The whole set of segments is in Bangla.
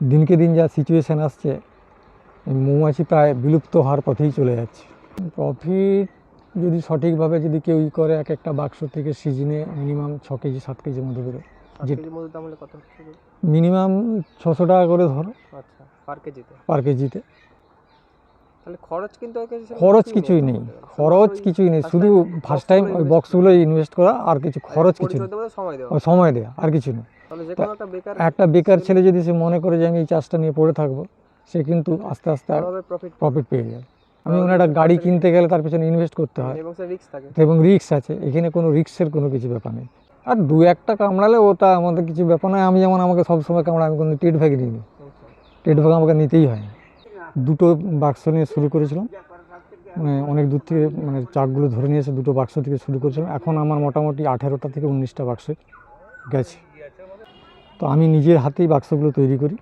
দিনকে দিন যা সিচুয়েশান আসছে মৌমাছি প্রায় বিলুপ্ত হওয়ার পথেই চলে যাচ্ছে। প্রফিট যদি সঠিকভাবে যদি কেউ ই করে এক একটা বাক্স থেকে সিজনে মিনিমাম ছ কেজি সাত করে। কেজির মধ্যে গো? মিনিমাম ছশো টাকা করে ধরো। আচ্ছা পার কেজিতে? পার কেজিতে। খরচ কিন্তু কিছুই নেই খরচ কিছুই নেই। শুধু ফার্স্ট টাইম ওই বক্সগুলো ইনভেস্ট করা আর কিছু খরচ কিছু নেই। সময় দেওয়া আর কিছু নেই। একটা বেকার ছেলে যদি সে মনে করে যে আমি এই চাষটা নিয়ে পড়ে থাকব সে কিন্তু আস্তে আস্তে ভালোভাবে প্রফিট পেয়ে যাবে। আমি মনে একটা গাড়ি কিনতে গেলে তার পিছনে ইনভেস্ট করতে হয়। এবং রিস্ক রিক্স আছে। এখানে কোনো রিক্সের কোনো কিছু ব্যাপার নেই। আর দু একটা কামড়ালে ওটা আমাদের কিছু ব্যাপার নয়। আমি যেমন আমাকে সবসময় কামড়া আমি কোনো টেট ভ্যাগ নিইনি টেট ভ্যাগ আমাকে নিতেই হয় দুটো বাক্স নিয়ে শুরু করেছিলাম। মানে অনেক দূর থেকে মানে চাকগুলো ধরে নিয়ে এসে দুটো বাক্স থেকে শুরু করেছিলাম। এখন আমার মোটামুটি আঠেরোটা থেকে উনিশটা বাক্স গেছে। তো আমি নিজের হাতেই বাক্সগুলো তৈরি করি।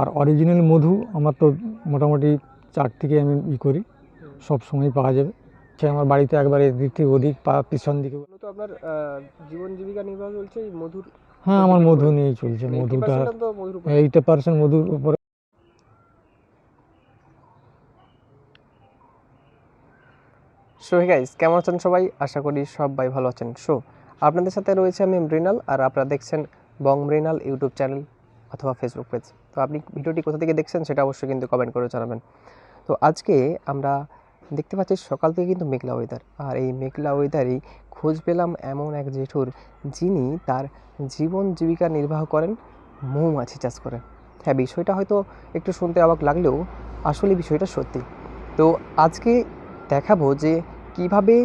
আর অরিজিনাল মধু আমার তো মোটামুটি চার থেকে আমি ই করি সব সময় পাওয়া যাবে। সে আমার বাড়িতে একবার এদিক থেকে ওদিক পা পিছন দিকে। আপনার জীবন জীবিকা নির্বাহ চলছে মধুর হ্যাঁ আমার মধু নিয়েই চলছে মধুটা। 80% তো মধুর উপর। এইটা পার্সেন্ট মধুর উপরে সো হে গাইস কেমন আছেন সবাই? আশা করি সবাই ভালো আছেন। সো আপনাদের সাথে রয়েছে আমি মৃণাল আর আপনারা দেখছেন বং মৃণাল ইউটিউব চ্যানেল অথবা ফেসবুক পেজ তো আপনি ভিডিওটি কোথা থেকে দেখছেন সেটা অবশ্যই কিন্তু কমেন্ট করে জানাবেন। তো আজকে আমরা দেখতে পাচ্ছি সকাল থেকে কিন্তু মেঘলা ওয়েদার আর এই মেঘলা ওয়েদারেই খোঁজ পেলাম এমন এক জেঠুর, যিনি তার জীবন জীবিকা নির্বাহ করেন, মৌমাছি চাষ করে হ্যাঁ বিষয়টা হয়তো একটু শুনতে অবাক লাগলেও আসলে বিষয়টা সত্যি। তো আজকে দেখাবো যে কীভাবে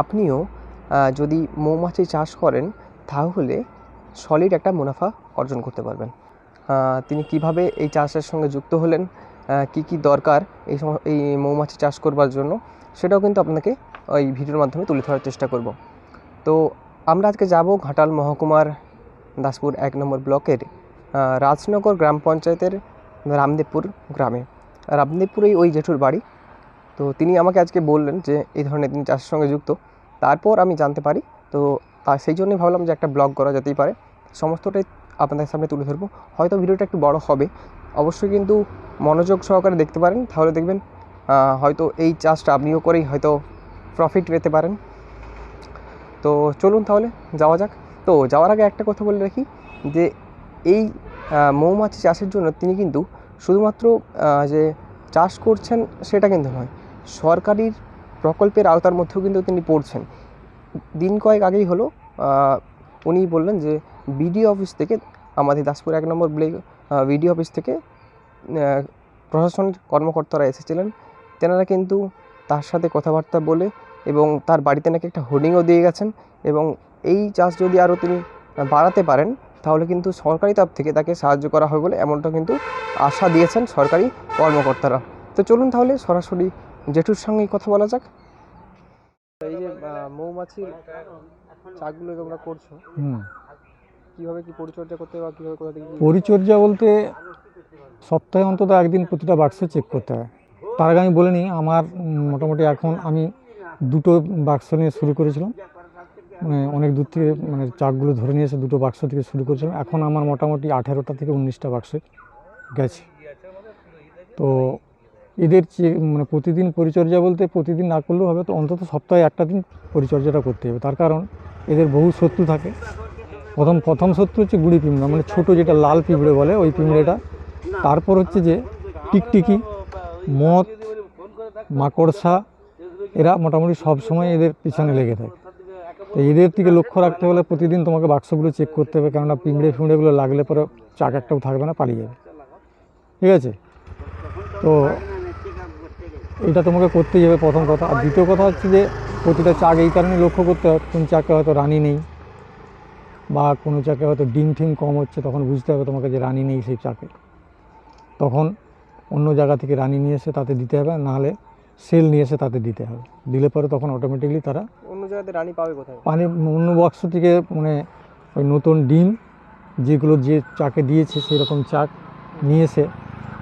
আপনিও যদি মৌমাছি চাষ করেন, তাহলে সলিড একটা মুনাফা অর্জন করতে পারবেন। তিনি কীভাবে এই চাষের সঙ্গে যুক্ত হলেন কি কি দরকার এই এই মৌমাছি চাষ করবার জন্য, সেটাও কিন্তু আপনাকে ওই ভিডিওর মাধ্যমে তুলে ধরার চেষ্টা করব। তো আমরা আজকে যাব ঘাটাল মহকুমার দাসপুর এক নম্বর ব্লকের রাজনগর গ্রাম পঞ্চায়েতের রামদেবপুর গ্রামে। রামদেবপুরেই ওই জেঠুর বাড়ি। তো তিনি আমাকে আজকে বললেন যে এই ধরনের তিনি চাষের সঙ্গে যুক্ত। তারপর আমি জানতে পারি, তো তা সেই জন্যই ভাবলাম যে একটা ব্লগ করা যেতেই পারে। সমস্তটাই আপনাদের সামনে তুলে ধরবো। হয়তো ভিডিওটা একটু বড় হবে। অবশ্যই কিন্তু মনোযোগ সহকারে দেখতে পারেন। তাহলে দেখবেন হয়তো এই চাষটা আপনিও করেই হয়তো প্রফিট পেতে পারেন। তো চলুন তাহলে, যাওয়া যাক। তো যাওয়ার আগে একটা কথা বলে রাখি যে এই মৌমাছি চাষের জন্য তিনি কিন্তু শুধুমাত্র যে চাষ করছেন সেটা কিন্তু নয় সরকারির প্রকল্পের আওতার মধ্যেও কিন্তু তিনি পড়ছেন। দিন কয়েক আগেই হলো উনি বললেন যে বিডিও অফিস থেকে আমাদের দাসপুর এক নম্বর ব্লে বিডিও অফিস থেকে আহ, প্রশাসনের কর্মকর্তারা এসেছিলেন। তেনারা কিন্তু তার সাথে কথাবার্তা বলে এবং তার বাড়িতে নাকি একটা হোর্ডিংও দিয়ে গেছেন এবং এই চাষ যদি আরও তিনি বাড়াতে পারেন তাহলে কিন্তু সরকারি তরফ থেকে তাকে সাহায্য করা হবে বলে এমনটা কিন্তু আশা দিয়েছেন সরকারি কর্মকর্তারা। তো চলুন তাহলে সরাসরি জেঠুর সঙ্গেই কথা বলা যাক। এই যে মৌমাছির চাকগুলো তোমরা করছ হুম। কীভাবে কি পরিচর্যা করতে বা কীভাবে কোথা থেকে পরিচর্যা বলতে সপ্তাহে অন্তত একদিন প্রতিটা বাক্স চেক করতে হয়। তার আগে আমি বলে নিই আমার মোটামুটি এখন আমি দুটো বাক্স নিয়ে শুরু করেছিলাম। মানে অনেক দূর থেকে মানে চাকগুলো ধরে নিয়ে এসে দুটো বাক্স থেকে শুরু করেছিলাম। এখন আমার মোটামুটি আঠেরোটা থেকে উনিশটা বাক্স গেছে। তো এদের মানে প্রতিদিন পরিচর্যা বলতে প্রতিদিন না করলেও হবে, তো অন্তত সপ্তাহে একটা দিন পরিচর্যাটা করতে হবে। তার কারণ এদের বহু শত্রু থাকে। প্রথম প্রথম শত্রু হচ্ছে গুড়ি পিঁমড়া মানে ছোটো যেটা লাল পিঁপড়ে বলে, ওই পিঁমড়েটা তারপর হচ্ছে যে টিকটিকি, মদ, মাকড়সা, এরা মোটামুটি সব সময় এদের পিছনে লেগে থাকে। তো এদের থেকে লক্ষ্য রাখতে হলে প্রতিদিন তোমাকে বাক্সগুলো চেক করতে হবে, কেননা পিঁমড়ে ফিমড়েগুলো লাগলে পরে চাক একটাও থাকবে না, পালিয়ে যাবে। ঠিক আছে? তো এটা তোমাকে করতেই হবে প্রথম কথা। আর দ্বিতীয় কথা হচ্ছে যে প্রতিটা চাক এই কারণে লক্ষ্য করতে হবে কোন চাকে হয়তো রানি নেই বা কোনো চাকে হয়তো ডিম ঠিম কম হচ্ছে তখন বুঝতে হবে তোমাকে যে রানি নেই সেই চাকে। তখন অন্য জায়গা থেকে রানি নিয়ে এসে তাতে দিতে হবে নাহলে সেল নিয়ে এসে তাতে দিতে হবে। দিলে পরে তখন অটোমেটিকলি তারা অন্য জায়গাতে রানী পাবে কোথায়? পানি অন্য বক্স থেকে মানে ওই নতুন ডিম যেগুলো যে চাকে দিয়েছে সেরকম চাক নিয়ে এসে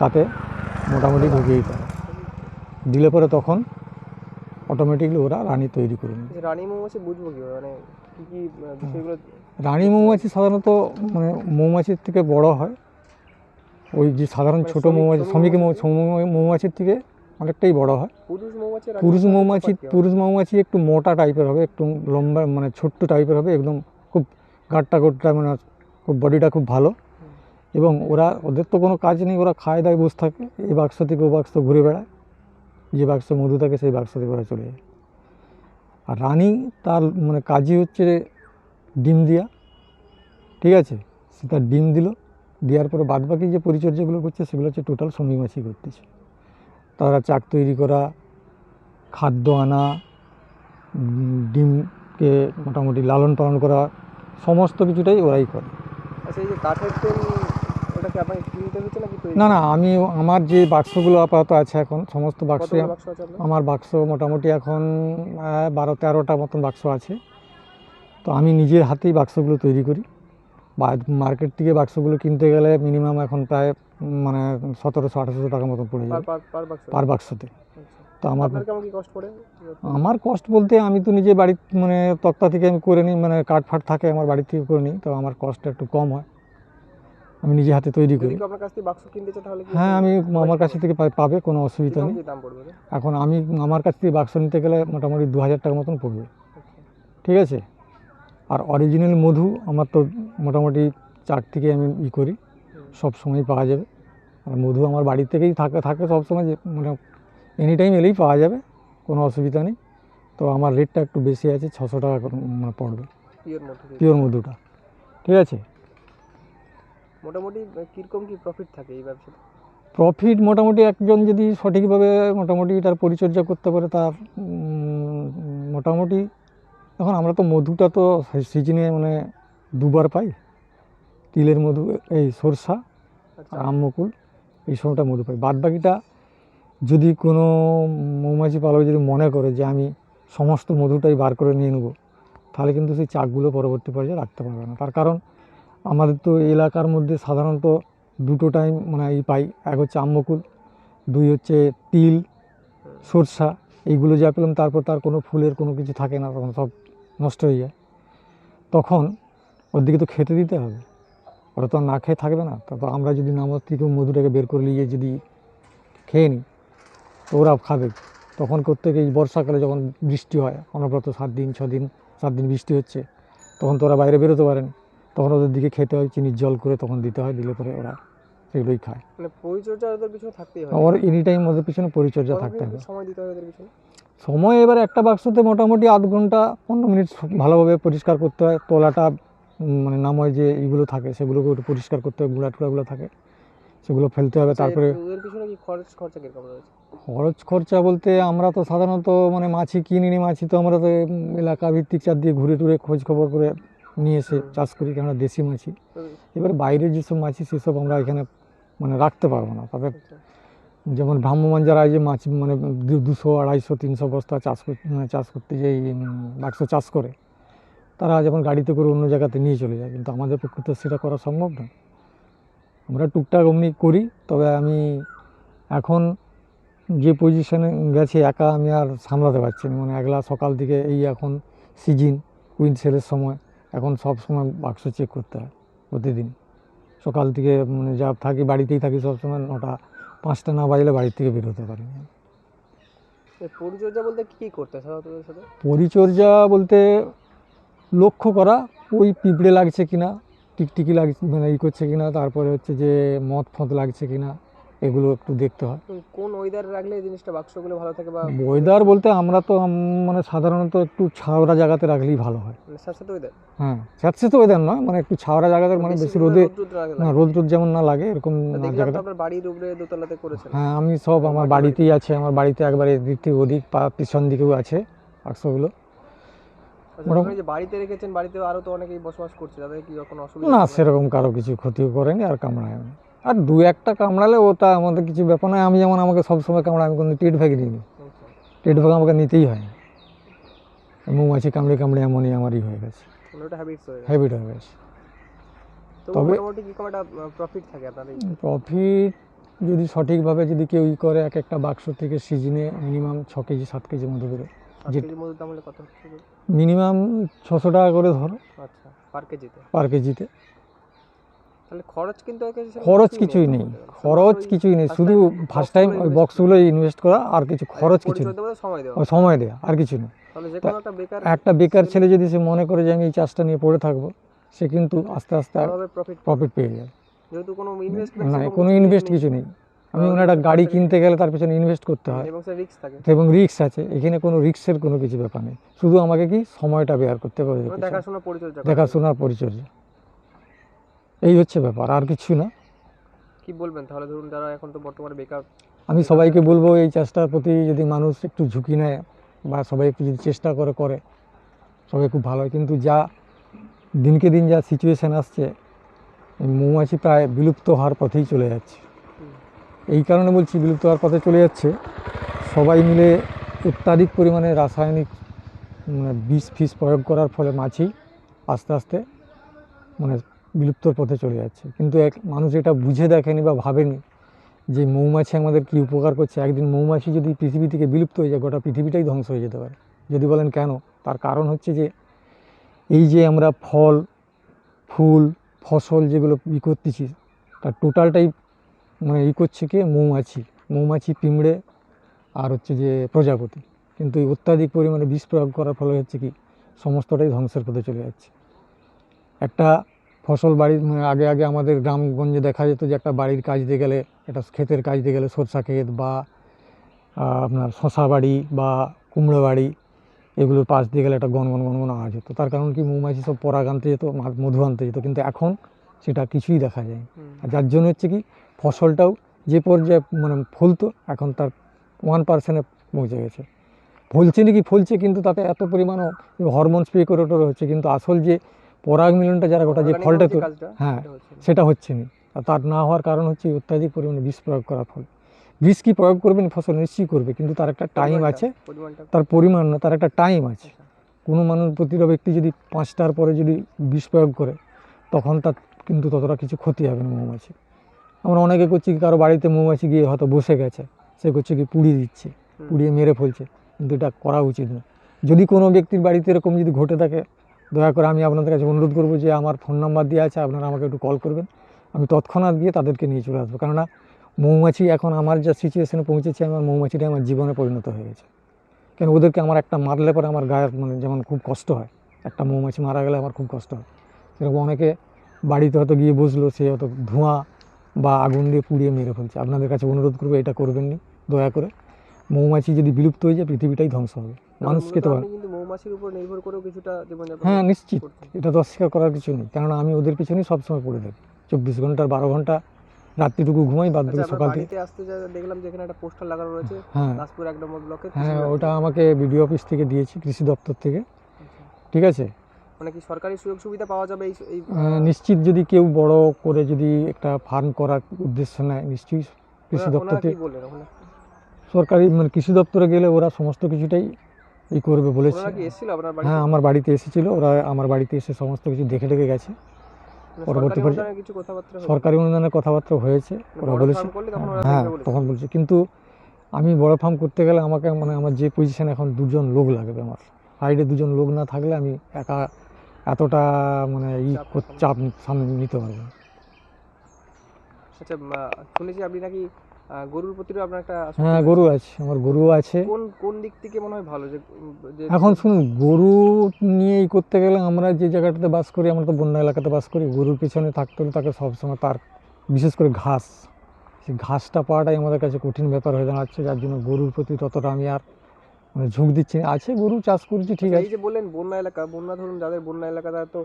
তাতে মোটামুটি ঢুকিয়ে দিতে হবে। দিলে পরে তখন অটোমেটিকলি ওরা রানী তৈরি করে নেবে। রানী মৌমাছি বুঝব কি মানে কি কি বিষয়গুলো রানী মৌমাছি সাধারণত মানে মৌমাছির থেকে বড় হয়। ওই যে সাধারণ মানে ছোট মৌমাছি শ্রমিক মৌমাছির থেকে অনেকটাই বড় হয়। পুরুষ মৌমাছি পুরুষ মৌমাছি পুরুষ মৌমাছি একটু মোটা টাইপের হবে একটু লম্বা মানে ছোট্ট টাইপের হবে একদম খুব গাট্টা গোট্টা মানে খুব বডিটা খুব ভালো। এবং ওরা ওদের তো কোনো কাজ নেই ওরা খায় দায় বসে থাকে এই বাক্স থেকে ও বাক্স ঘুরে বেড়ায়। যে বাক্সে মধু থাকে সেই বাক্স থেকে ওরা চলে যায়। আর রানী তার মানে কাজই হচ্ছে ডিম দেওয়া ঠিক আছে? সে তার ডিম দিল, দেওয়ার পরে বাদবাকি যে পরিচর্যাগুলো করছে সেগুলো হচ্ছে টোটাল শ্রমিক মাছি করতেছে। তারা চাক তৈরি করা, খাদ্য আনা, ডিমকে মোটামুটি লালন পালন করা, সমস্ত কিছুটাই ওরাই করে। আচ্ছা এই যে কাঠের ওটা কি আপনাকে কিনতে হচ্ছে নাকি না না আমি আমার যে বাক্সগুলো আপাতত আছে এখন সমস্ত বাক্স আমার বাক্স মোটামুটি এখন বারো তেরোটা মতন বাক্স আছে। তো আমি নিজের হাতেই বাক্সগুলো তৈরি করি। বা মার্কেট থেকে বাক্সগুলো কিনতে গেলে মিনিমাম এখন প্রায় মানে সতেরোশো আঠারোশো টাকা মতন পড়ে যাবে। পার পার বাক্স? পার বাক্সতে। আচ্ছা। তো আমার আমার কষ্ট বলতে আমি তো নিজে বাড়ি মানে তক্তা থেকে আমি করে নিই মানে কাঠ ফাট থাকে আমার বাড়ি থেকে করে নিই তো আমার কষ্ট একটু কম হয়। আমি নিজে হাতে তৈরি করি। আপনার কাছ থেকে বাক্স কিনতে চায় তাহলে হ্যাঁ আমি আমার কাছ থেকে পাবে কোনো অসুবিধা নেই? এখন আমি আমার কাছ থেকে বাক্স নিতে গেলে মোটামুটি দু হাজার টাকার মতন পড়বে। ঠিক আছে? আর অরিজিনাল মধু আমার তো মোটামুটি চার থেকে আমি ই করি সব সময় পাওয়া যাবে। আর মধু আমার বাড়ি থেকেই থাকে থাকে সব সময় যে মানে এনি টাইম এলেই পাওয়া যাবে কোনো অসুবিধা নেই। তো আমার রেটটা একটু বেশি আছে ছশো টাকা মানে পড়বে। পিওর মধুটা। ঠিক আছে? মোটামুটি কীরকম কি প্রফিট থাকে এই ব্যবসাতে? প্রফিট মোটামুটি একজন যদি সঠিকভাবে মোটামুটি তার পরিচর্যা করতে পারে তার মোটামুটি এখন আমরা তো মধুটা তো সিজনে মানে দুবার পাই। তিলের মধু এই সরষা আচ্ছা। আর আমমকুল এই সময়টা মধু পাই। বাদ বাকিটা যদি কোনো মৌমাছি পালক যদি মনে করে যে আমি সমস্ত মধুটাই বার করে নিয়ে নেব তাহলে কিন্তু সেই চাকগুলো পরবর্তী পর্যায়ে রাখতে পারবে না। তার কারণ আমাদের তো এলাকার মধ্যে সাধারণত দুটো টাইম মানে এই পাই। এক হচ্ছে আম্মকুল দুই হচ্ছে তিল, সরষা, এইগুলো যা পেলাম তারপর তার কোনো ফুলের কোনো কিছু থাকে না, তখন সব নষ্ট হয়ে যায়। তখন ওর দিকে তো খেতে দিতে হবে। ওরা তো না খেয়ে থাকবে না। তারপর আমরা যদি নামাজ থেকে মধুটাকে বের করে নিয়ে যদি খেয়ে নিই, তো ওরা খাবে। তখন করতে গিয়ে বর্ষাকালে যখন বৃষ্টি হয়, অনবরত সাত দিন ছ দিন সাত দিন বৃষ্টি হচ্ছে, তখন তো ওরা বাইরে বেরোতে পারেন তখন ওদের দিকে খেতে হয় চিনির জল করে তখন দিতে হয় দিলে পরে ওরা সেগুলোই খায়। মানে পরিচর্যা ওদের পিছনে থাকতেই হয়। ওর এনি টাইম ওদের পিছনে পরিচর্যা থাকতে হবে। সময় দিতে হয় ওদের পিছনে? সময় এবার একটা বাক্সতে মোটামুটি আধ ঘণ্টা পনেরো মিনিট ভালোভাবে পরিষ্কার করতে হয়। তলাটা মানে নাময় যে এইগুলো থাকে সেগুলোকে একটু পরিষ্কার করতে হয় গুঁড়া টুড়াগুলো থাকে সেগুলো ফেলতে হবে আচ্ছা, তারপরে ওদের পিছনে কি খরচ খরচা কীরকম রয়েছে? খরচ খরচা বলতে আমরা তো সাধারণত মানে মাছি কিনি নি মাছি তো আমরা তো এলাকা ভিত্তিক চার দিয়ে ঘুরে টুরে খোঁজ খবর করে নিয়ে এসে চাষ করি কেননা দেশি মাছি। এবার বাইরে যেসব মাছি সেসব আমরা এখানে মানে রাখতে পারব না। তবে আচ্ছা, যেমন ভ্রাম্যমান যারা এই যে মাছ মানে দু- দুশো আড়াইশো তিনশো বস্তা চাষ মানে চাষ করতে যে বাক্স চাষ করে তারা যেমন গাড়িতে করে অন্য জায়গাতে নিয়ে চলে যায়। কিন্তু আমাদের পক্ষে তো সেটা করা সম্ভব না। আমরা টুকটাক অমনি করি তবে আমি এখন যে পজিশনে গেছে একা আমি আর সামলাতে পারছি না। মানে একলা সকাল থেকে এই এখন সিজন উইন্ড সেলের সময়। এখন সব সময় বাক্স চেক করতে হয় প্রতিদিন সকাল থেকে মানে যা থাকি বাড়িতেই থাকি সবসময় নটা পাঁচটা না বাজলে বাড়ি থেকে বেরোতে পারি না। পরিচর্যা বলতে কি কি করতে সাথে পরিচর্যা বলতে লক্ষ্য করা ওই পিঁপড়ে লাগছে কিনা টিকটিকি লাগছে মানে ই করছে কিনা তারপরে হচ্ছে যে মদ ফদ লাগছে কিনা এগুলো একটু দেখতে হয়। কোন ওয়েদারে রাখলে এই জিনিসটা বাক্সগুলো ভালো থাকে বা ওয়েদার বলতে আমরা তো মানে সাধারণত একটু ছাওড়া জায়গাতে রাখলেই ভালো হয়। মানে সাথে ওয়েদার হ্যাঁ স্যাঁতসে তো ওয়েদার নয় মানে একটু ছাওড়া জায়গাতে মানে বেশি রোদে না রোদ রোদ যেমন না লাগে এরকম জায়গাটা। আপনার বাড়ির উপরে দোতলাতে করেছেন। হ্যাঁ আমি সব আমার বাড়িতেই আছে আমার বাড়িতে একবারে এদিক থেকে ওদিক পা পিছন দিকেও আছে বাক্সগুলো। আচ্ছা, যে বাড়িতে রেখেছেন বাড়িতে আরও তো অনেকেই বসবাস করছে তাদের কি কোনো অসুবিধা না সেরকম কারও কিছু ক্ষতিও করেনি আর কামড়ায় না। আর দু একটা কামড়ালে ওটা আমাদের কিছু ব্যাপার নয়। আমি যেমন আমাকে সবসময় কামড়ায় আমি কোনো টেট ভ্যাগ নিই আচ্ছা। টেট ভ্যাগ আমাকে নিতেই হয়। মৌমাছি কামড়ে কামড়ে এমনই আমারই হয়ে গেছে। হ্যাবিট হয়ে গেছে। তবে- প্রফিট থাকে প্রফিট যদি সঠিকভাবে যদি কেউ ই করে এক একটা বাক্স থেকে সিজনে মিনিমাম ছ কেজি সাত কেজি মতো করে। মিনিমাম ছশো টাকা করে ধরো। আচ্ছা পার কেজিতে? পার কেজিতে। খরচ কিছুই নেই খরচ কিছুই নেই। শুধু ফার্স্ট টাইম ওই invest বক্সগুলো ইনভেস্ট করা আর কিছু খরচ কিছু নেই। সময় দেওয়া দেয়া আর কিছু নেই। একটা বেকার ছেলে যদি সে মনে করে যে আমি এই চাষটা নিয়ে পড়ে থাকব সে কিন্তু আস্তে আস্তে প্রফিট পেয়ে যায় না কোনো ইনভেস্ট কিছু নেই। আমি কোনো একটা গাড়ি কিনতে গেলে তার পেছনে ইনভেস্ট করতে হয়। এবং রিস্ক রিক্স আছে। এখানে কোনো রিক্সের কোনো কিছু ব্যাপার নেই। শুধু আমাকে কি সময়টা বের করতে হবে দেখাশোনা দেখাশোনার পরিচর্যা। এই হচ্ছে ব্যাপার আর কিছু না। কি বলবেন? তাহলে ধরুন যারা এখন তো বর্তমানে বেকার আমি সবাইকে বলব এই চাষটার প্রতি যদি মানুষ একটু ঝুঁকি নেয় বা সবাই একটু যদি চেষ্টা করে করে সবাই খুব ভালো হয়। কিন্তু যা দিনকে দিন যা সিচুয়েশান আসছে মৌমাছি প্রায় বিলুপ্ত হওয়ার পথেই চলে যাচ্ছে। এই কারণে বলছি বিলুপ্ত হওয়ার পথে চলে যাচ্ছে। সবাই মিলে অত্যাধিক পরিমাণে রাসায়নিক মানে বিষ ফিস প্রয়োগ করার ফলে মাছি আস্তে আস্তে মানে বিলুপ্তর পথে চলে যাচ্ছে। কিন্তু এক মানুষ এটা বুঝে দেখেনি বা ভাবেনি যে মৌমাছি আমাদের কী উপকার করছে। একদিন মৌমাছি যদি পৃথিবী থেকে বিলুপ্ত হয়ে যায়, গোটা পৃথিবীটাই ধ্বংস হয়ে যেতে পারে। যদি বলেন কেন? তার কারণ হচ্ছে যে, এই যে আমরা ফল, ফুল, ফসল যেগুলো ই করতেছি, তার টোটালটাই মানে ই করছে কি? মৌমাছি। মৌমাছি, পিঁমড়ে আর হচ্ছে যে প্রজাপতি। কিন্তু এই অত্যাধিক পরিমাণে বিষ প্রয়োগ করার ফলে হচ্ছে কি? সমস্তটাই ধ্বংসের পথে চলে যাচ্ছে। একটা ফসল বাড়ির মানে আগে আগে আমাদের গ্রামগঞ্জে দেখা যেত যে একটা বাড়ির কাজ দিয়ে গেলে একটা ক্ষেতের কাজ দিয়ে গেলে সরষা ক্ষেত বা আপনার শশা বাড়ি বা কুমড়ো বাড়ি এগুলোর পাশ দিয়ে গেলে একটা গনগন গনগন আওয়াজ হতো। তার কারণ কি মৌমাছি সব পরাগ আনতে যেত মধু আনতে যেত কিন্তু এখন সেটা কিছুই দেখা যায় আর যার জন্য হচ্ছে কি ফসলটাও যে পর্যায়ে মানে ফলতো এখন তার ওয়ান পার্সেন্টে পৌঁছে গেছে। ফলছে নাকি ফলছে কিন্তু তাতে এত পরিমাণ হরমোন স্প্রে করে ওটা হচ্ছে কিন্তু আসল যে পরাগ মিলনটা যারা গোটা যে ফলটা হ্যাঁ সেটা হচ্ছে। না। তার না হওয়ার কারণ হচ্ছে অত্যাধিক পরিমাণে বিষ প্রয়োগ করার ফল। বিষ কি প্রয়োগ করবেন? ফসল নিশ্চয়ই করবে কিন্তু তার একটা টাইম আছে। তার পরিমাণ না তার একটা টাইম আছে। আচ্ছা। কোনো মানুষ প্রতিটা ব্যক্তি যদি পাঁচটার পরে যদি বিষ প্রয়োগ করে তখন তার কিন্তু ততটা কিছু ক্ষতি হবে না মৌমাছি। আমরা অনেকে করছি কি কারও বাড়িতে মৌমাছি গিয়ে হয়তো বসে গেছে। সে করছে কি পুড়িয়ে দিচ্ছে পুড়িয়ে মেরে ফেলছে। কিন্তু এটা করা উচিত না। যদি কোনো ব্যক্তির বাড়িতে এরকম যদি ঘটে থাকে দয়া করে আমি আপনাদের কাছে অনুরোধ করব যে আমার ফোন নাম্বার দেওয়া আছে, আপনারা আমাকে একটু কল করবেন। আমি তৎক্ষণাৎ গিয়ে তাদেরকে নিয়ে চলে আসব। কেননা মৌমাছি এখন আমার যা সিচুয়েশনে পৌঁছেছে, আমার মৌমাছিটা আমার জীবনে পরিণত হয়ে গেছে। কেন ওদেরকে আমার একটা মারলে পরে আমার গায়ের মানে যেমন খুব কষ্ট হয়, একটা মৌমাছি মারা গেলে আমার খুব কষ্ট হয়। সেরকম অনেকে বাড়িতে হয়তো গিয়ে বসল সে হয়তো ধোঁয়া বা আগুন দিয়ে পুড়িয়ে মেরে ফেলছে। আপনাদের কাছে অনুরোধ করব এটা করবেন নি দয়া করে। মৌমাছি যদি বিলুপ্ত হয়ে যায়, পৃথিবীটাই ধ্বংস হবে। মানুষকে তো কিন্তু মৌমাছির উপর নির্ভর করেও কিছুটা জীবনযাপন হ্যাঁ নিশ্চিত। এটা তো অস্বীকার করার কিছু নেই। কেননা আমি ওদের পিছনেই সবসময় পড়ে থাকি। চব্বিশ ঘণ্টার বারো ঘণ্টা রাত্রিটুকু ঘুমাই বাদ আচ্ছা বাকি সকাল থেকে। আসতে যা দেখলাম যেখানে একটা পোস্টার লাগানো রয়েছে হ্যাঁ। দাসপুর এক নম্বর ব্লকে হ্যাঁ ওটা আমাকে বিডিও অফিস থেকে দিয়েছি কৃষি দপ্তর থেকে। ঠিক আছে? মানে কি সরকারি সুযোগ সুবিধা পাওয়া যাবে এই নিশ্চিত যদি কেউ বড় করে যদি একটা ফার্ম করার উদ্দেশ্য নেয় নিশ্চয়ই কৃষি দপ্তর থেকে সরকারি মানে কৃষি দপ্তরে গেলে ওরা সমস্ত কিছুটাই ই করবে বলেছে। হ্যাঁ আমার বাড়িতে এসেছিল ওরা আমার বাড়িতে এসে সমস্ত কিছু দেখে দেখে গেছে। মানে পরবর্তী সরকারি পর্যায়ে- অনুদানের কথাবার্তা হয়েছে? সরকারি অনুদানের কথাবার্তা হয়েছে মানে ওরা বলেছে হ্যাঁ তখন বলছে। কিন্তু আমি বড় ফার্ম করতে গেলে আমাকে মানে আমার যে পজিশন এখন দুজন লোক লাগবে আমার। সাইডে দুজন লোক না থাকলে আমি একা এতটা মানে ই চাপ সামনে নিতে পারব। আচ্ছা শুনেছি আপনি নাকি গরুর প্রতিও আপনার একটা হ্যাঁ গরু আছে আমার গরুও আছে। কোন কোন দিক থেকে মনে হয় ভালো? যে এখন শুনুন গরু নিয়ে করতে গেলে আমরা যে জায়গাটাতে বাস করি আমরা তো বন্যা এলাকাতে বাস করি গরুর পিছনে থাকতে হলে তাকে সবসময় তার বিশেষ করে ঘাস। সেই ঘাসটা পাওয়াটাই আমাদের কাছে কঠিন ব্যাপার হয়ে দাঁড়াচ্ছে যার জন্য গরুর প্রতি ততটা আমি আর মানে ঝুঁক দিচ্ছে। আছে গরু চাষ করছি ঠিক আচ্ছা, আছে। এই যে বললেন বন্যা এলাকা বন্যা ধরুন যাদের বন্যা এলাকা তারা তো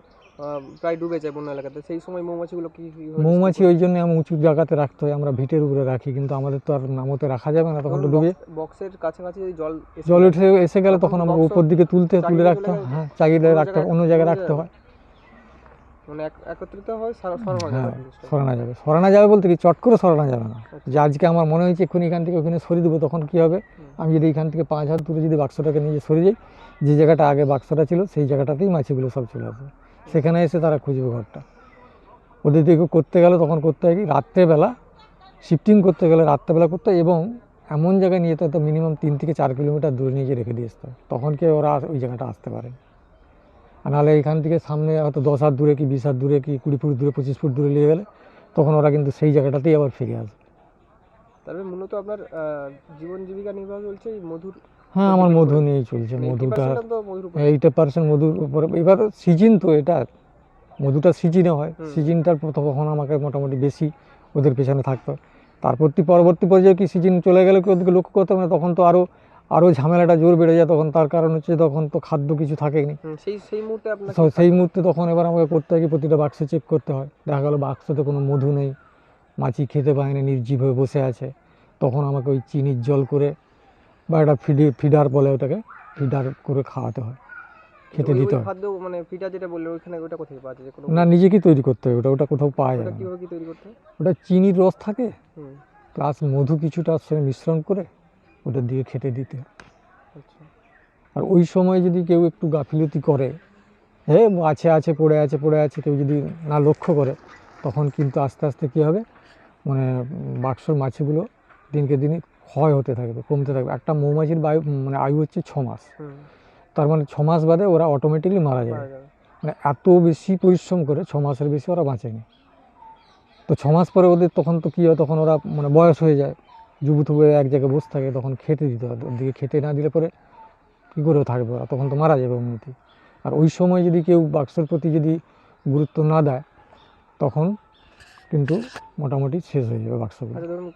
প্রায় ডুবে যায় বন্যা এলাকাতে। সেই সময় মৌমাছিগুলো কি মৌমাছি ওই জন্য আমি উঁচু জায়গাতে রাখতে হয় আমরা ভিটের উপরে রাখি কিন্তু আমাদের তো আর নামতে রাখা যাবে না তখন তো ডুবে। বক্সের কাছাকাছি যদি জল জল উঠে এসে গেলে তখন আমরা উপর দিকে তুলতে তুলে রাখতে হয়। হ্যাঁ চাগিয়ে রাখতে হয় অন্য জায়গায় রাখতে হয়। মানে এক- একত্রিত হয় সরানো হ্যাঁ জিনিসটা। সরানো যাবে। সরানো যাবে বলতে কি? চট করে সরানো যাবে না। আচ্ছা। যে আজকে আমার মনে হয়েছে এক্ষুনি এখান থেকে ওখানে সরিয়ে দেবো তখন কী হবে? আমি যদি এখান থেকে পাঁচ হাত দূরে যদি বাক্সটাকে নিয়ে সরে যাই যে জায়গাটা আগে বাক্সটা ছিল সেই জায়গাটাতেই মাছিগুলো সব চলে আসবে। সেখানে এসে তারা খুঁজবে ঘরটা। ওদের দিকে করতে গেলে তখন করতে হয় কি? রাত্রেবেলা শিফটিং করতে গেলে রাত্রেবেলা করতে হয় এবং এমন জায়গায় নিয়ে যেতে হতো মিনিমাম তিন থেকে চার কিলোমিটার দূরে নিয়ে গিয়ে রেখে দিয়ে আসতে তখন কি ওরা ওই জায়গাটা আসতে পারে আর নাহলে এখান থেকে সামনে হয়তো দশ হাত দূরে কি বিশ হাত দূরে কি কুড়ি ফুট দূরে পঁচিশ ফুট দূরে নিয়ে গেলে তখন ওরা কিন্তু সেই জায়গাটাতেই আবার ফিরে আসবে। তারপরে মূলত আপনার জীবন জীবিকা নির্বাহ চলছে এই মধুর হ্যাঁ আমার মধু নিয়েই চলছে মধুটা। তো এইটা পার্সেন্ট মধুর উপরে। এবার সিজন তো এটা মধুটা সিজনে হয়। সিজনটার তখন আমাকে মোটামুটি বেশি ওদের পেছনে থাকতে। হয় তারপর পরবর্তী পর্যায়ে কি সিজন চলে গেলে কি ওদেরকে লক্ষ্য করতে হবে না? তখন তো আরও আরও ঝামেলাটা জোর বেড়ে যায় তখন তার কারণ হচ্ছে তখন তো খাদ্য কিছু থাকেনি। সেই সেই মুহূর্তে সেই মুহূর্তে তখন এবার আমাকে করতে হয় কি প্রতিটা বাক্সে চেক করতে হয়। দেখা গেলো বাক্সতে কোনো মধু নেই মাছি খেতে পায় না নির্জীব হয়ে বসে আছে। তখন আমাকে ওই চিনির জল করে বা একটা ফিডি ফিডার বলে ওটাকে ফিডার করে খাওয়াতে হয় খেতে দিতে হয়। খাদ্য মানে ফিটা যেটা বললেন ওইখানে ওটা কোথায় পাওয়া যায়? কোনো না নিজেকেই তৈরি করতে হবে ওটা ওটা কোথাও পাওয়া যায় না। কীভাবে কি তৈরি করতে হয়? ওটা চিনির রস থাকে প্লাস মধু কিছুটা মিশ্রণ করে ওটা দিয়ে খেতে দিতে আচ্ছা। আর ওই সময় যদি কেউ একটু গাফিলতি করে হে আছে আছে পড়ে আছে পড়ে আছে কেউ যদি না লক্ষ্য করে তখন কিন্তু আস্তে আস্তে কী হবে? মানে বাক্সর মাছিগুলো দিনকে দিনই ক্ষয় হতে থাকবে কমতে থাকবে। একটা মৌমাছির বায়ু মানে আয়ু হচ্ছে ছ মাস। তার মানে ছ মাস বাদে ওরা অটোমেটিকলি মারা যাবে। মানে এত বেশি পরিশ্রম করে ছ মাসের বেশি ওরা বাঁচেনি। তো ছ মাস পরে ওদের তখন তো কী হয়? তখন ওরা মানে বয়স হয়ে যায়। যুবু থুবু এক জায়গায় বসে থাকে তখন খেতে দিতে হয়। ওদিকে খেতে না দিলে পরে কী করে থাকবে? ওরা তখন তো মারা যাবে এমনিতে আর ওই সময় যদি কেউ বাক্সের প্রতি যদি গুরুত্ব না দেয় তখন কিন্তু মোটামুটি শেষ হয়ে যাবে বাক্সগুলো আচ্ছা ধরুন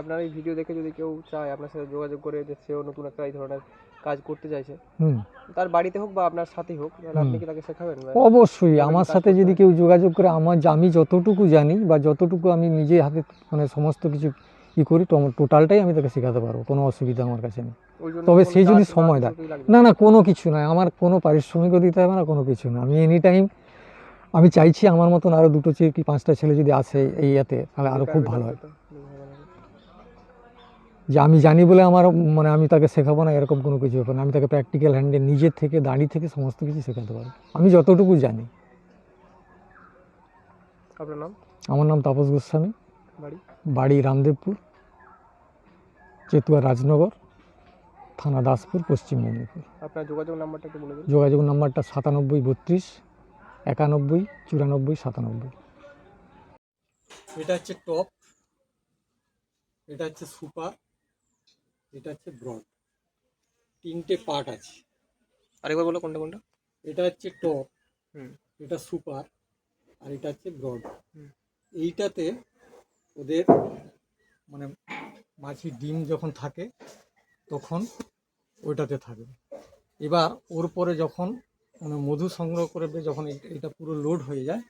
আপনার এই ভিডিও দেখে যদি কেউ চায় আপনার সাথে যোগাযোগ করে যে সেও নতুন একটা এই ধরনের কাজ করতে চাইছে হুম। তার বাড়িতে হোক বা আপনার সাথেই হোক তাহলে আপনি কি তাকে শেখাবেন? অবশ্যই আমার সাথে যদি কেউ যোগাযোগ করে আমার আমি যতটুকু জানি বা যতটুকু আমি নিজে হাতে মানে সমস্ত কিছু ই করি টোটালটাই আমি তাকে শেখাতে পারব কোনো অসুবিধা আমার কাছে নেই। তবে সেই যদি সময় দেয়। না না কোনো কিছু নয় আমার কোনো পারিশ্রমিকও দিতে হবে না কোনো কিছু না আমি এনি টাইম আমি চাইছি আমার মতন আরও দুটো চেয়ে কি পাঁচটা ছেলে যদি আসে এই ইয়েতে তাহলে আরও খুব ভালো হয়। যে আমি জানি বলে আমার মানে আমি তাকে শেখাবো না এরকম কোনো কিছু ব্যাপার না। আমি তাকে প্র্যাকটিক্যাল হ্যান্ডে নিজের থেকে দাঁড়িয়ে থেকে সমস্ত কিছু শেখাতে পারব। আমি যতটুকু জানি। আপনার নাম? আমার নাম তাপস গোস্বামী। বাড়ি? বাড়ি রামদেবপুর। চেতুয়া রাজনগর থানা দাসপুর পশ্চিম মেদিনীপুর। আপনার যোগাযোগ নাম্বারটা একটু বলে দিন। যোগাযোগ নাম্বারটা সাতানব্বই বত্রিশ একানব্বই চুরানব্বই সাতানব্বই। এটা হচ্ছে টপ এটা হচ্ছে সুপার এটা হচ্ছে ব্রড। তিনটে পার্ট আছে। আরেকবার বলো কোনটা কোনটা? এটা হচ্ছে টপ হুম। এটা সুপার আর এটা হচ্ছে ব্রড। এইটাতে ওদের মানে মাছির ডিম যখন থাকে তখন ওইটাতে থাকবে এবার ওর পরে যখন মানে মধু সংগ্রহ করবে যখন এটা পুরো লোড হয়ে যায়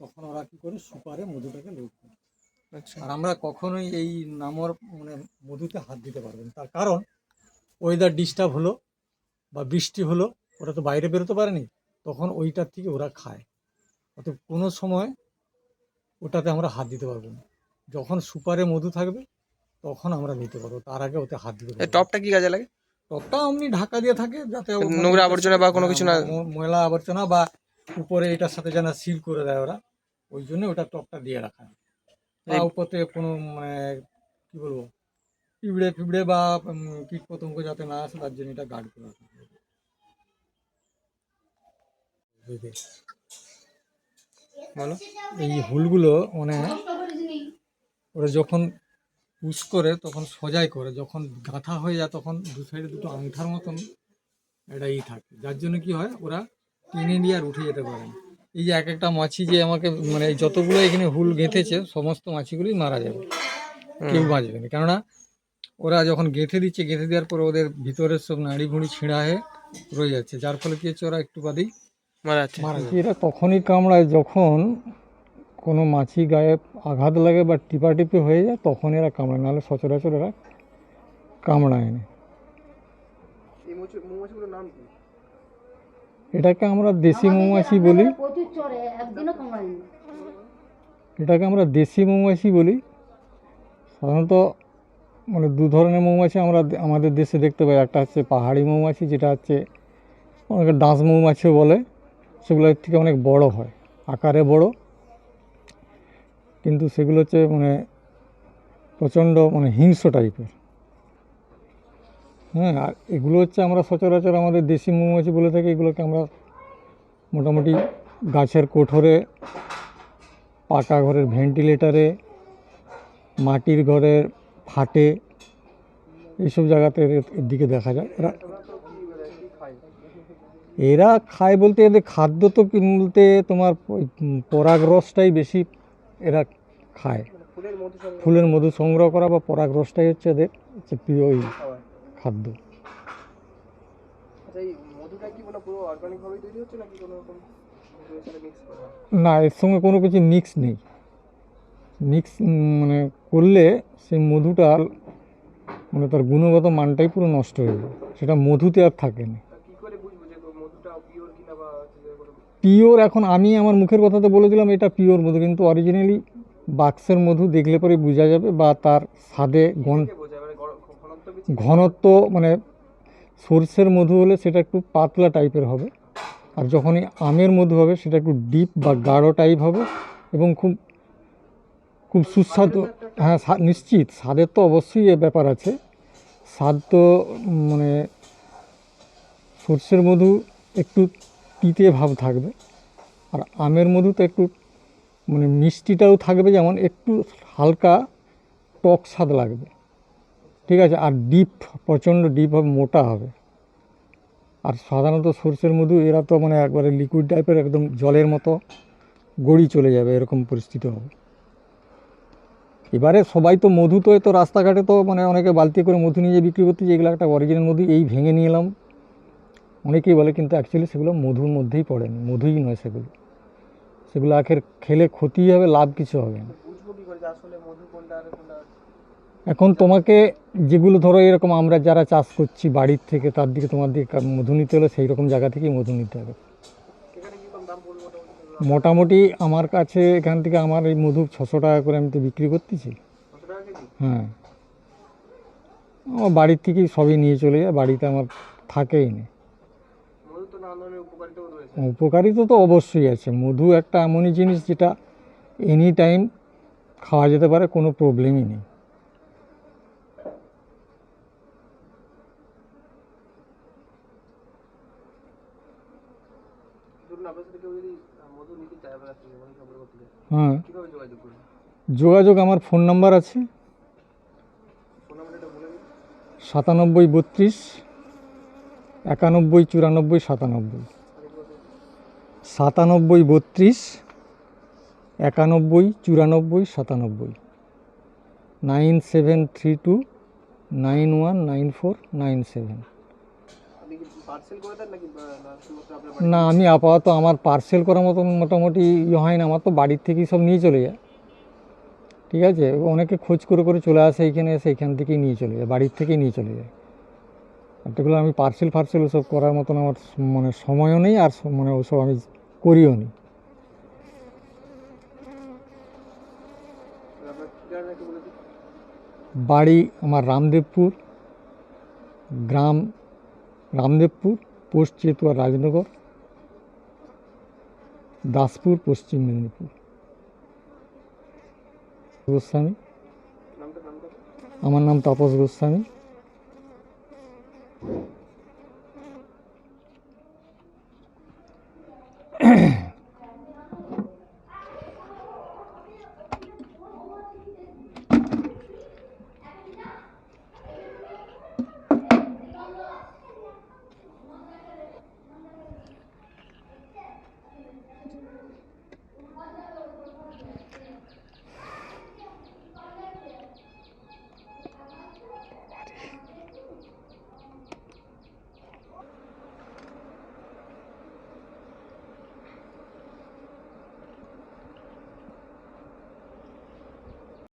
তখন ওরা কী করে সুপারে মধুটাকে লোড করে। আচ্ছা। আর আমরা কখনোই এই নামর মানে মধুতে হাত দিতে পারব না। তার কারণ ওয়েদার ডিস্টার্ব হলো বা বৃষ্টি হলো ওরা তো বাইরে বেরোতে পারেনি তখন ওইটার থেকে ওরা খায়। অতএব কোনো সময় ওটাতে আমরা হাত দিতে পারব না। যখন সুপারে মধু থাকবে তখন আমরা নিতে পারব তার আগে ওতে হাত দিতে এই টপটা কি কাজে লাগে টপটা এমনি ঢাকা দিয়ে থাকে যাতে নোংরা আবর্জনা বা কোনো কিছু না ম- ময়লা আবর্জনা বা উপরে এটার সাথে যেন সিল করে দেয় ওরা ওই জন্য ওটা টপটা দিয়ে রাখা হয়। বা এই- উপরে কোনো মানে কি বলব পিঁপড়ে ফিবড়ে বা কীট পতঙ্গ যাতে না আসে তার জন্য এটা গার্ড করে রাখা হয়। বুঝলে? বলো এই হুলগুলো মানে ওরা যখন পুশ করে তখন সজাই করে। যখন গাঁথা হয়ে যায় তখন দু সাইডে দুটো আংঠার মতন একটা ই থাকে। যার জন্য কি হয় ওরা টেনে নিয়ে আর উঠে যেতে পারে না। এই যে এক একটা মাছি যে আমাকে মানে যতগুলো এখানে হুল গেঁথেছে সমস্ত মাছিগুলোই মারা যাবে। কেউ বাঁচবে না। কেননা ওরা যখন গেঁথে দিচ্ছে গেঁথে দেওয়ার পর ওদের ভিতরের সব নাড়ি ভুঁড়ি ছিঁড়া হয়ে রয়ে যাচ্ছে। যার ফলে কি হচ্ছে ওরা একটু বাদেই মারা যাচ্ছে। এরা তখনই কামড়ায় যখন কোনো মাছি গায়ে আঘাত লাগে বা টিপাটিপি হয়ে যায় তখন এরা কামড়ায় নাহলে সচরাচর এরা কামড়ায় না। এটাকে আমরা দেশি মৌমাছি বলি। এটাকে আমরা দেশি মৌমাছি বলি। সাধারণত মানে দু ধরনের মৌমাছি আমরা আমাদের দেশে দেখতে পাই। একটা হচ্ছে পাহাড়ি মৌমাছি যেটা হচ্ছে অনেকে ডাঁশ মৌমাছিও বলে। সেগুলো থেকে অনেক বড় হয় আকারে বড়। কিন্তু সেগুলো হচ্ছে মানে প্রচণ্ড মানে হিংস্র টাইপের। হ্যাঁ আর এগুলো হচ্ছে আমরা সচরাচর আমাদের দেশি মৌমাছি বলে থাকি, এগুলোকে আমরা মোটামুটি গাছের কোঠরে, পাকা ঘরের ভেন্টিলেটারে মাটির ঘরের ফাটে, এইসব জায়গাতে এর দিকে দেখা যায়। এরা এরা খায় বলতে এদের খাদ্য তো বলতে তোমার ওই উম পরাগ রসটাই বেশি এরা খায়। ফুলের মধু সংগ্রহ করা বা পরাগ রসটাই হচ্ছে এদের হচ্ছে প্রিয় খাদ্য। আচ্ছা হচ্ছে মিক্স করা না এর সঙ্গে কোনো কিছু মিক্স নেই। মিক্স মানে করলে সেই মধুটা মানে তার গুণগত মানটাই পুরো নষ্ট হয়ে যায়। সেটা মধুতে আর থাকে না তা কি করে বুঝব যে মধুটা পিওর কিনা বা হচ্ছে যে কোনো পিওর এখন আমি আমার মুখের কথাতে বলেছিলাম এটা পিওর মধু। কিন্তু অরিজিনালি বাক্সের মধু দেখলে পরে বোঝা যাবে বা তার স্বাদে মানে গড়- ঘনত্ব মানে সর্ষের মধু হলে সেটা একটু পাতলা টাইপের হবে। আর যখনই আমের মধু হবে সেটা একটু ডিপ বা গাঢ় টাইপ হবে এবং খুব খুব সুস্বাদু হ্যাঁ নিশ্চিত স্বাদের তো অবশ্যই এ ব্যাপার আছে। স্বাদ তো মানে সর্ষের মধু একটু তিতে ভাব থাকবে। আর আমের মধু তো একটু মানে মিষ্টিটাও থাকবে যেমন, একটু হালকা টক স্বাদ লাগবে। ঠিক আছে? আর ডিপ, প্রচণ্ড ডিপ হবে, মোটা হবে। আর সাধারণত সর্ষের মধু, এরা তো মানে একবারে লিকুইড টাইপের একদম জলের মতো গড়ি চলে যাবে, এরকম পরিস্থিতি হবে। এবারে সবাই তো মধু তো তো রাস্তাঘাটে তো মানে অনেকে বালতি করে মধু নিয়ে বিক্রি করতে যে এগুলো একটা অরিজিনাল মধু, এই ভেঙে নিয়ে এলাম। অনেকেই বলে কিন্তু অ্যাকচুয়ালি সেগুলো মধুর মধ্যেই পড়েনি মধুই নয় সেগুলো। সেগুলো আখের খেলে ক্ষতি হবে লাভ কিছু হবে না। এখন তোমাকে যেগুলো ধরো এরকম আমরা যারা চাষ করছি বাড়ির থেকে তার দিকে তোমার দিকে মধু নিতে হলে সেই রকম জায়গা থেকেই মধু নিতে হবে। মোটামুটি আমার কাছে এখান থেকে আমার এই মধু ছশো টাকা করে আমি তো বিক্রি করতেছি। হ্যাঁ। আমার বাড়ির থেকেই সবই নিয়ে চলে যায় বাড়িতে আমার থাকেই না মধু তো নানা ধরনের উপকারিতাও রয়েছে উপকারিতা তো অবশ্যই আছে। মধু একটা এমনই জিনিস যেটা এনি টাইম খাওয়া যেতে পারে কোনো প্রবলেমই নেই। হ্যাঁ। যোগাযোগ আমার ফোন নাম্বার আছে। সাতানব্বই বত্রিশ একানব্বই চুরানব্বই সাতানব্বই। সাতানব্বই বত্রিশ একানব্বই চুরানব্বই সাতানব্বই। Nine seven three two nine one nine four nine seven. না আমি আপাতত আমার পার্সেল করার মতন মোটামুটি ইয়ে হয় না আমার তো বাড়ির থেকেই সব নিয়ে চলে যায়। ঠিক আছে? অনেকে খোঁজ করে করে চলে আসে এইখানে এসে এইখান থেকেই নিয়ে চলে যায় বাড়ির থেকেই নিয়ে চলে যায়। এগুলো আমি পার্সেল ফার্সেল ওসব করার মতন আমার মানে সময়ও নেই আর মানে ওসব আমি করিও নি। বাড়ি আমার রামদেবপুর, গ্রাম রামদেবপুর, পোস্ট চেতুয়া রাজনগর, দাসপুর, পশ্চিম মেদিনীপুর। গোস্বামী। আমার নাম তাপস গোস্বামী।